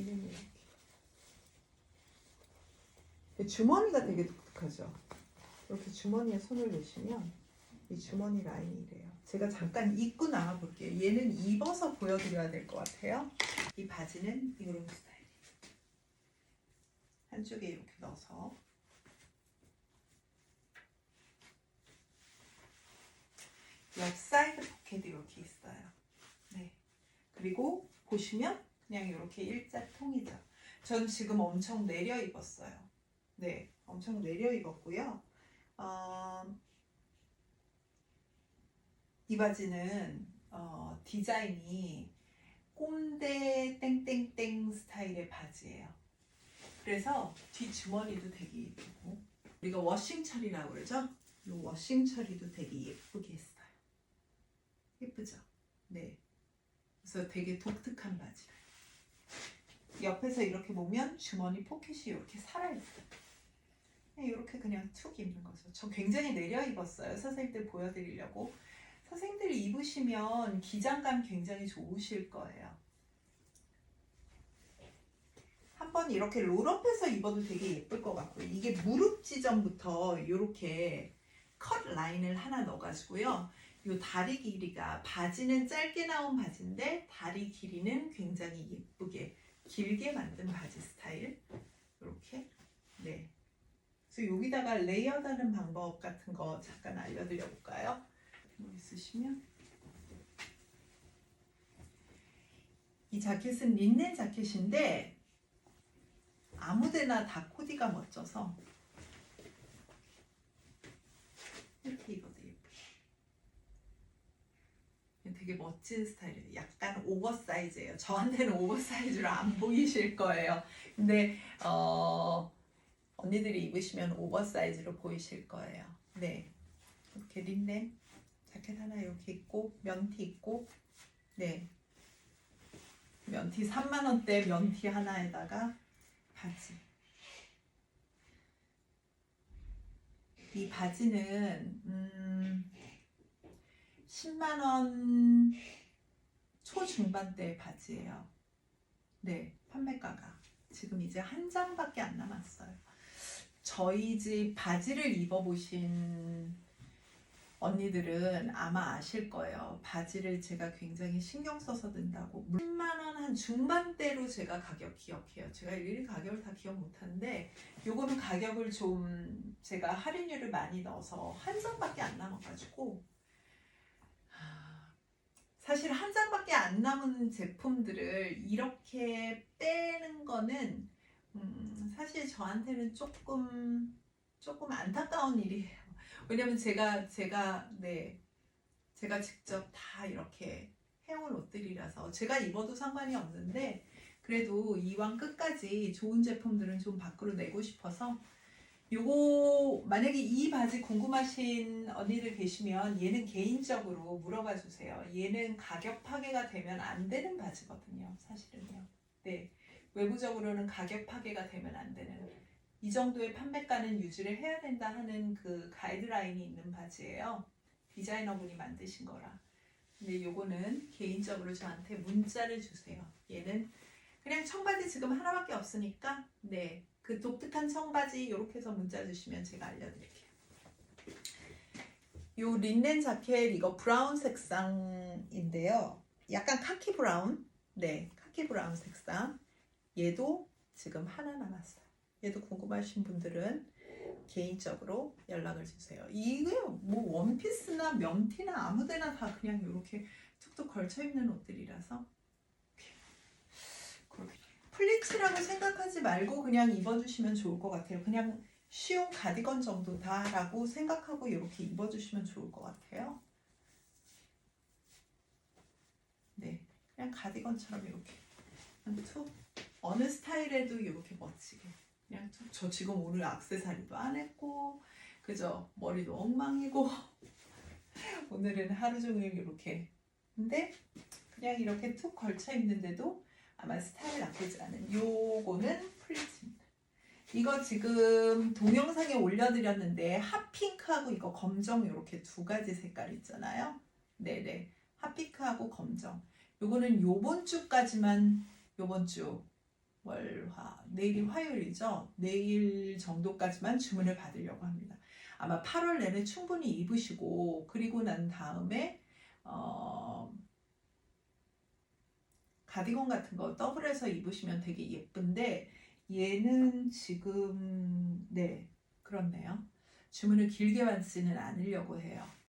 얘는 이렇게. 주머니가 되게 독특하죠. 이렇게 주머니에 손을 넣으시면 이 주머니 라인이 이래요. 제가 잠깐 입고 나와 볼게요. 얘는 입어서 보여드려야 될 것 같아요. 이 바지는 이런 스타일이에요. 한쪽에 이렇게 넣어서 옆 사이드 포켓이 이렇게 있어요. 네. 그리고 보시면 그냥 이렇게 일자 통이죠. 전 지금 엄청 내려 입었어요. 네, 엄청 내려 입었고요. 어, 이 바지는 어, 디자인이 꼼대 땡땡땡 스타일의 바지예요. 그래서 뒤 주머니도 되게 예쁘고 우리가 워싱 처리라고 그러죠? 이 워싱 처리도 되게 예쁘게 했어요. 예쁘죠? 네. 그래서 되게 독특한 바지예요. 옆에서 이렇게 보면 주머니 포켓이 이렇게 살아있어요. 이렇게 그냥 툭 입는 거죠. 저 굉장히 내려 입었어요. 선생님들 보여드리려고. 선생님들 입으시면 기장감 굉장히 좋으실 거예요. 한번 이렇게 롤업해서 입어도 되게 예쁠 것 같고요. 이게 무릎 지점부터 이렇게 컷 라인을 하나 넣어가지고요. 이 다리 길이가 바지는 짧게 나온 바지인데 다리 길이는 굉장히 예쁘게 길게 만든 바지 스타일 이렇게 네. 그래서 여기다가 레이어드하는 방법 같은 거 잠깐 알려드려 볼까요? 뭐 있으시면 이 자켓은 린넨 자켓인데 아무데나 다 코디가 멋져서 이렇게 입어도 예쁘죠. 되게 멋진 스타일이에요. 약간 오버사이즈예요. 저한테는 오버사이즈로 안 보이실 거예요. 근데 어, 언니들이 입으시면 오버사이즈로 보이실 거예요. 네, 이렇게 린넨 자켓 하나 이렇게 입고 면티 입고 네 면티 3만 원대 면티 하나에다가 바지. 이 바지는 음, 10만 원 초중반대 바지예요. 네, 판매가가 지금 이제 한 장밖에 안 남았어요. 저희 집 바지를 입어보신 언니들은 아마 아실 거예요. 바지를 제가 굉장히 신경 써서 든다고. 10만 원 한 중반대로 제가 가격 기억해요. 제가 일일이 가격을 다 기억 못하는데 요거는 가격을 좀 제가 할인율을 많이 넣어서 한 장밖에 안 남아가지고 하, 사실 한 장밖에 안 남은 제품들을 이렇게 빼는 거는 음, 사실 저한테는 조금 조금 안타까운 일이에요. 왜냐면 제가 제가 네 제가 직접 다 이렇게 해온 옷들이라서 제가 입어도 상관이 없는데 그래도 이왕 끝까지 좋은 제품들은 좀 밖으로 내고 싶어서 요거 만약에 이 바지 궁금하신 언니들 계시면 얘는 개인적으로 물어봐 주세요. 얘는 가격 파괴가 되면 안 되는 바지거든요. 사실은요. 네. 외부적으로는 가격 파괴가 되면 안 되는 이 정도의 판매가는 유지를 해야 된다 하는 그 가이드라인이 있는 바지예요. 디자이너분이 만드신 거라. 근데 요거는 개인적으로 저한테 문자를 주세요. 얘는 그냥 청바지 지금 하나밖에 없으니까 네. 그 독특한 청바지 이렇게 해서 문자 주시면 제가 알려드릴게요. 요 린넨 자켓 이거 브라운 색상인데요. 약간 카키 브라운. 네, 카키 브라운 색상. 얘도 지금 하나 남았어요. 얘도 궁금하신 분들은 개인적으로 연락을 주세요. 이게 뭐 원피스나 면티나 아무데나 다 그냥 이렇게 툭툭 걸쳐 입는 옷들이라서 플리츠라고 생각하지 말고 그냥 입어주시면 좋을 것 같아요. 그냥 쉬운 가디건 정도다라고 생각하고 이렇게 입어주시면 좋을 것 같아요. 네, 그냥 가디건처럼 이렇게 툭 어느 스타일에도 이렇게 멋지게 그냥 툭. 저 지금 오늘 악세사리도 안 했고 그죠 머리도 엉망이고 오늘은 하루 종일 이렇게 근데 그냥 이렇게 툭 걸쳐 입는데도 아마 스타일 나쁘지 않은 요거는 플리츠입니다. 이거 지금 동영상에 올려드렸는데 핫핑크하고 이거 검정 이렇게 두 가지 색깔 있잖아요. 네네 핫핑크하고 검정. 요거는 요번 주까지만 요번 주 월화 내일이 화요일이죠. 내일 정도까지만 주문을 받으려고 합니다. 아마 8월 내내 충분히 입으시고 그리고 난 다음에 어, 가디건 같은 거 더블해서 입으시면 되게 예쁜데 얘는 지금 네 그렇네요. 주문을 길게 받지는 않으려고 해요.